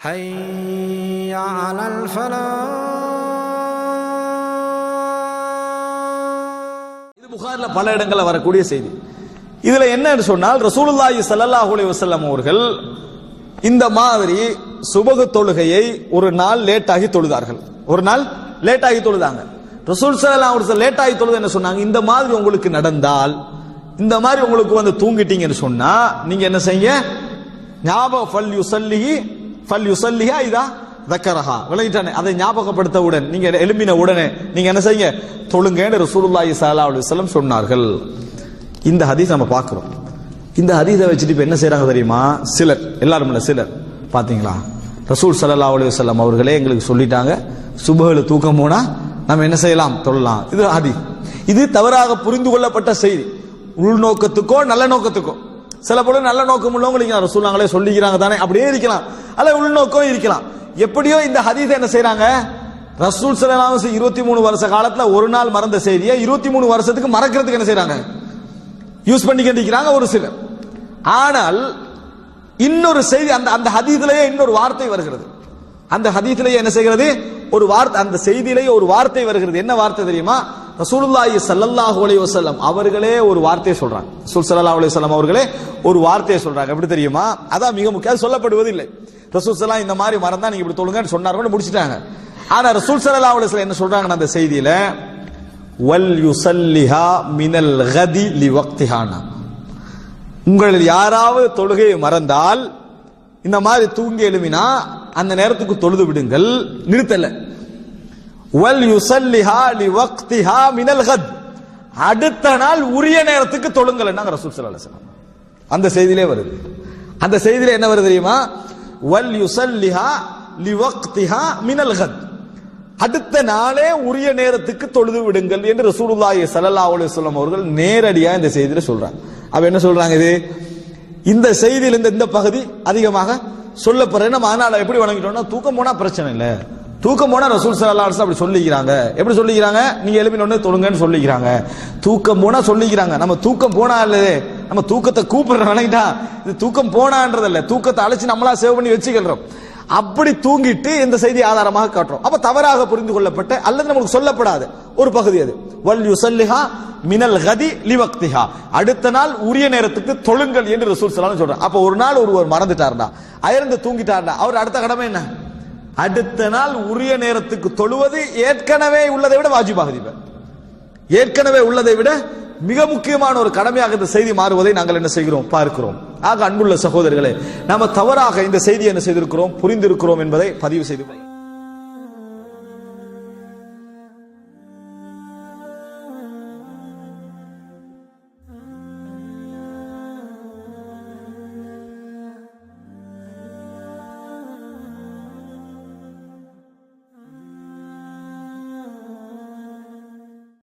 حي على الفلاح இது புகார்ல பல இடங்கள்ல வரக்கூடிய செய்தி இதுல என்னன்னு சொன்னால் ரசூலுல்லாஹி ஸல்லல்லாஹு அலைஹி வஸல்லம் அவர்கள் இந்த மாதிரி சுபகு தொழுகையை ஒரு நாள் லேட் ஆகி தொழுதார்கள் ஒரு நாள் லேட் ஆகி தொழுதாங்க ரசூல் ஸல்லல்லாஹு அலைஹி வஸல்லம் லேட் ஆகி தொழுது என்ன சொன்னாங்க இந்த மாதிரி உங்களுக்கு நடந்தால் இந்த மாதிரி உங்களுக்கு வந்து தூங்கிட்டீங்கன்னு சொன்னா நீங்க என்ன செய்யுங்க ஞாபகம் ஃபல் யுசல்லிஹி ஃபல் யுசல்லிஹா இதா தக்கரஹா விளங்கிட்டானே. அதை ஞாபகப்படுத்தவுடன் நீங்க எழும்பின உடனே நீங்க என்ன செய்யுங்க? தொழுங்கன்னு ரசூலுல்லாஹி ஸல்லல்லாஹு அலைஹி வஸல்லம் சொன்னார்கள். இந்த ஹதீஸ் நம்ம பார்க்கிறோம். இந்த ஹதீஸை வச்சுட்டு இப்ப என்ன செய்கிறாங்க தெரியுமா? சிலர் எல்லாரும் இல்ல சிலர். பாத்தீங்களா? ரசூல் சல்லா அலி வஸல்லம் அவர்களே எங்களுக்கு சொல்லிட்டாங்க. சுபஹுல தூக்கம் போனா நம்ம என்ன செய்யலாம்? தொழலாம். இது ஹதி இது தவறாக புரிந்து கொள்ளப்பட்ட செய்தி. உள்நோக்கத்துக்கோ நல்ல நோக்கத்துக்கோ. சில பொழுது நல்ல நோக்கம் உள்ளவங்க ரசூலாங்களே சொல்லிக்கிறாங்க தானே? அப்படியே இருக்கலாம். அல்ல உள்நோக்கம் இருக்கலாம். எப்படியோ இந்த ஹதீஸ் என்ன செய்யறாங்க ரசூல் சலாம் இருபத்தி மூணு வருஷ காலத்துல ஒரு நாள் மறந்த செய்தியை இருபத்தி மூணு வருஷத்துக்கு மறக்கிறதுக்கு என்ன செய்யறாங்க யூஸ் பண்ணிக்கிட்டு ஒரு சிலர். ஆனால் இன்னொரு செய்தி அந்த அந்த ஹதீதிலேயே இன்னொரு வார்த்தை வருகிறது. அந்த ஹதீதிலேயே என்ன செய்கிறது? ஒரு வார்த்தை அந்த செய்தியிலேயே ஒரு வார்த்தை வருகிறது. என்ன வார்த்தை தெரியுமா? ரசூலுல்லாஹி சல்லல்லாஹு அலைஹி வஸல்லம் அவர்களே ஒரு வார்த்தையை சொல்றாங்க. ரசூல் சல்லல்லாஹு அலைஹி வஸல்லம் அவர்களே ஒரு வார்த்தையை சொல்றாங்க. எப்படி தெரியுமா? அதான் மிக முக்கியம். சொல்லப்படுவதில்லை. ரசூல் சல்லா இந்த மாதிரி மறந்தா நீங்க இப்படி தொழுங்கன்னு சொன்னார்கள் முடிச்சிட்டாங்க. ஆனா ரசூல் சல்லல்லாஹு அலைஹி வஸல்லம் என்ன சொல்றாங்க அந்த செய்தியில வல் யுசல்லிஹா மினல் கதி லி வக்திஹானா. உங்களில் யாராவது தொழுகையை மறந்தால் இந்த மாதிரி தூங்கி எழுமினா அந்த நேரத்துக்கு தொழுது விடுங்கள். நிறுத்தலை. வல் யுசல்லிஹா லி வக்திஹா மினல் கத். அடுத்த நாள் உரிய நேரத்துக்கு தொழுங்கள் ரசூல் ஸல்லல்லாஹு அந்த செய்தியிலே வருது. அந்த செய்தியில என்ன வருது தெரியுமா? வல் யுசல்லிஹா லி வக்திஹா மினல் கத். அடுத்த நாளே உரிய நேரத்துக்கு தொழுது விடுங்கள் என்று ரசூலுல்லாஹி ஸல்லல்லாஹு அலைஹி வஸல்லம் அவர்கள் நேரடியா இந்த செய்தியில சொல்றாங்க. அப்ப என்ன சொல்றாங்க இது? இந்த செய்தியில இந்த இந்த பகுதி அதிகமாக சொல்லப்படுற நம்ம அதனால எப்படி வணங்கிட்டோம்னா தூக்கம் போனா பிரச்சனை இல்லை. தூக்கம் போனால் ரசூல் ஸல்லல்லாஹு அப்படி சொல்லிக்கிறாங்க. எப்படி சொல்லிக்கிறாங்க? நீங்க எழுப்பின ஒன்று தொழுங்கன்னு சொல்லிக்கிறாங்க. தூக்கம் போனா சொல்லிக்கிறாங்க. நம்ம தூக்கம் போனா இல்லையே. நம்ம தூக்கத்தை கூப்பிடுறோம் நினைக்கிட்டா இது தூக்கம் போனான்றதல்ல. தூக்கத்தை அழைச்சி நம்மளா சேவ் பண்ணி வச்சுக்கிறோம் அப்படி தூங்கிட்டு இந்த செய்தி ஆதாரமாக காட்டுறோம். அப்ப தவறாக புரிந்து கொள்ளப்பட்ட அல்லது நமக்கு சொல்லப்படாது. ஒரு பகுதி அது. வல் யுசல்லிஹா மினல் கதி லிவக்திஹா அடுத்த நாள் உரிய நேரத்துக்கு தொழுங்கள் என்று ரசூல் சலான்னு சொல்றாங்க அப்ப ஒரு நாள் ஒருவர் மறந்துட்டார்னா அயர்ந்து தூங்கிட்டார்னா அவர் அடுத்த கடமை என்ன? அடுத்த நாள் உரிய நேரத்துக்கு தொழுவது ஏற்கனவே உள்ளதை விட வாஜிபாக ஏற்கனவே உள்ளதை விட மிக முக்கியமான ஒரு கடமையாக இந்த செய்தி மாறுவதை நாங்கள் என்ன செய்கிறோம்? பார்க்கிறோம். ஆக அன்புள்ள சகோதரர்களே நாம தவறாக இந்த செய்தி என்ன செய்திருக்கிறோம்? புரிந்திருக்கிறோம் என்பதை பதிவு செய்து கொள்ளுங்கள்.